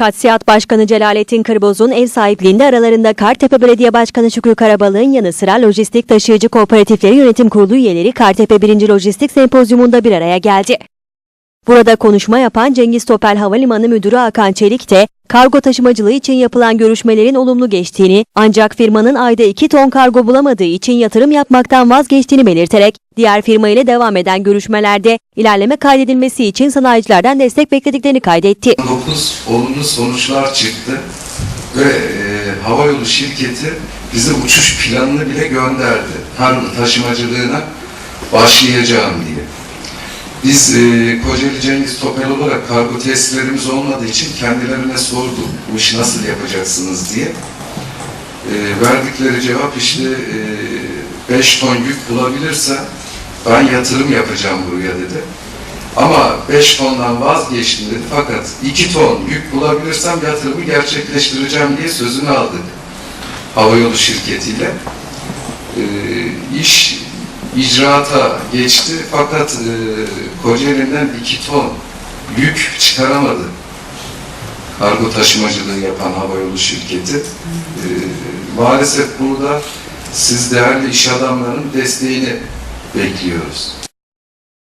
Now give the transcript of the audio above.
Katsiyat Başkanı Celalettin Kırboz'un ev sahipliğinde aralarında Kartepe Belediye Başkanı Şükrü Karabalık'ın yanı sıra Lojistik Taşıyıcı Kooperatifleri Yönetim Kurulu üyeleri Kartepe 1. Lojistik Sempozyumunda bir araya geldi. Burada konuşma yapan Cengiz Topel Havalimanı Müdürü Hakan Çelik de kargo taşımacılığı için yapılan görüşmelerin olumlu geçtiğini ancak firmanın ayda 2 ton kargo bulamadığı için yatırım yapmaktan vazgeçtiğini belirterek diğer firma ile devam eden görüşmelerde ilerleme kaydedilmesi için sanayicilerden destek beklediklerini kaydetti. 9 olumlu sonuçlar çıktı ve e, havayolu şirketi bize uçuş planını bile gönderdi. Kargo taşımacılığına başlayacağım diye. Biz e, Kocaeli Cengiz Topel olarak kargo testlerimiz olmadığı için kendilerine sordum bu işi nasıl yapacaksınız diye. E, verdikleri cevap işte 5 ton yük bulabilirse ben yatırım yapacağım buraya dedi. Ama 5 tondan vazgeçtim dedi. Fakat 2 ton yük bulabilirsem yatırımı gerçekleştireceğim diye sözünü aldık. Havayolu şirketiyle. Ee, iş icraata geçti fakat e, Kocaeli'nden 2 ton yük çıkaramadı. Kargo taşımacılığı yapan havayolu şirketi. Ee, maalesef burada siz değerli iş adamlarının desteğini bekliyoruz.